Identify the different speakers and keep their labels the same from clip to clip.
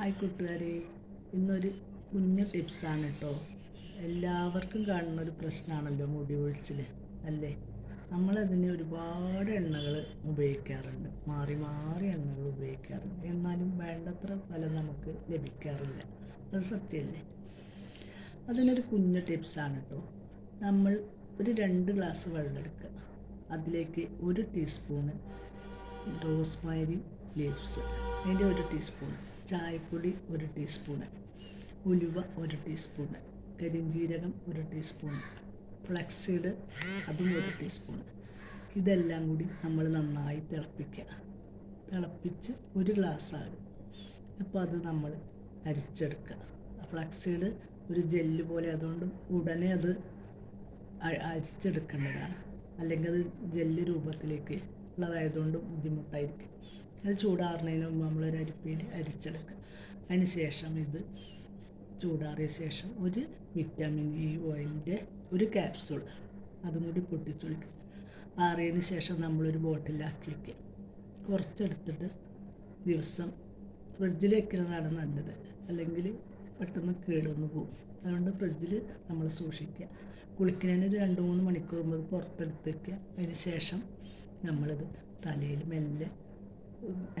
Speaker 1: Hi കൂട്ടുകാരെ. ഇന്നൊരു കുഞ്ഞു ടിപ്സാണ് കേട്ടോ എല്ലാവർക്കും കാണുന്ന ഒരു പ്രശ്നമാണല്ലോ മുടി ഒഴിച്ചിൽ അല്ലേ? നമ്മളതിന് ഒരുപാട് എണ്ണകൾ ഉപയോഗിക്കാറുണ്ട്. മാറി മാറി എണ്ണകൾ ഉപയോഗിക്കാറുണ്ട്. എന്നാലും വേണ്ടത്ര ഫലം നമുക്ക് ലഭിക്കാറില്ല. അത് സത്യമല്ലേ? അതിനൊരു കുഞ്ഞു ടിപ്സാണ് കേട്ടോ നമ്മൾ ഒരു രണ്ട് ഗ്ലാസ് വെള്ളം എടുക്കുക അതിലേക്ക് ഒരു ടീസ്പൂണ് റോസ്മാരി ലീവ്സ്. അതിന്റെ ഒരു ടീസ്പൂൺ ചായപ്പൊടി ഒരു ടീസ്പൂണ് ഉലുവ ഒരു ടീസ്പൂണ് കരിഞ്ജീരകം ഒരു ടീസ്പൂൺ ഫ്ലക്സീഡ് അതും ഒരു ടീസ്പൂൺ ഇതെല്ലാം കൂടി നമ്മൾ നന്നായി തിളപ്പിക്കുക. തിളപ്പിച്ച് ഒരു ഗ്ലാസ് ആകും. അപ്പോൾ അത് നമ്മൾ അരിച്ചെടുക്കുക. ഫ്ലക്സീഡ് ഒരു ജെല്ല് പോലെ അതുകൊണ്ട് ഉടനെ അത് അരിച്ചെടുക്കേണ്ടതാണ്. അല്ലെങ്കിൽ അത് ജെല്ല് രൂപത്തിലേക്ക് ഉള്ളതായതുകൊണ്ട് ബുദ്ധിമുട്ടായിരിക്കും. അത് ചൂടാറുന്നതിന് മുമ്പ് നമ്മളൊരു അരിപ്പയിൽ അരിച്ചെടുക്കുക. അതിന് ശേഷം ഇത് ചൂടാറിയ ശേഷം ഒരു വിറ്റാമിൻ ഇ ഓയിലിന്റെ ഒരു ക്യാപ്സൂൾ അതും കൂടി പൊട്ടിച്ചൊഴിക്കും ആറിയതിന് ശേഷം നമ്മളൊരു ബോട്ടിലാക്കി വയ്ക്കുക കുറച്ചെടുത്തിട്ട് ദിവസം ഫ്രിഡ്ജിൽ വയ്ക്കുന്നതാണ് നല്ലത്. അല്ലെങ്കിൽ പെട്ടെന്ന് കേടുവന്ന് പോകും. അതുകൊണ്ട് ഫ്രിഡ്ജിൽ നമ്മൾ സൂക്ഷിക്കുക. കുളിക്കുന്നതിന് രണ്ട് മൂന്ന് മണിക്കൂർ മുമ്പ് പുറത്തെടുത്ത് വയ്ക്കുക അതിന് ശേഷം നമ്മളിത് തലയിൽ മെല്ലെ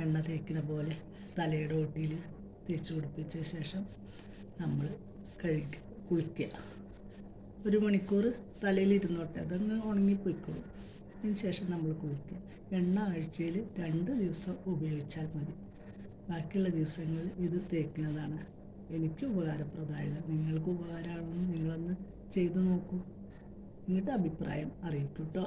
Speaker 1: എണ്ണ തേക്കുന്ന പോലെ തലയുടെ ഓട്ടിയിൽ തേച്ച് പിടിപ്പിച്ച ശേഷം നമ്മൾ കഴുകി കുളിക്കുക. ഒരു മണിക്കൂർ തലയിൽ ഇരുന്നോട്ടെ അതങ്ങ് ഉണങ്ങിപ്പോയിക്കോളും അതിന് ശേഷം നമ്മൾ കുളിക്കുക. എണ്ണ ആഴ്ചയിൽ രണ്ട് ദിവസം ഉപയോഗിച്ചാൽ മതി. ബാക്കിയുള്ള ദിവസങ്ങളിൽ ഇത് തേക്കുന്നതാണ് എനിക്ക് ഉപകാരപ്രദമായത്. നിങ്ങൾക്ക് ഉപകാരമാണെന്ന് നിങ്ങളൊന്ന് ചെയ്തു നോക്കൂ. നിങ്ങളുടെ അഭിപ്രായം അറിയിക്കൂ കേട്ടോ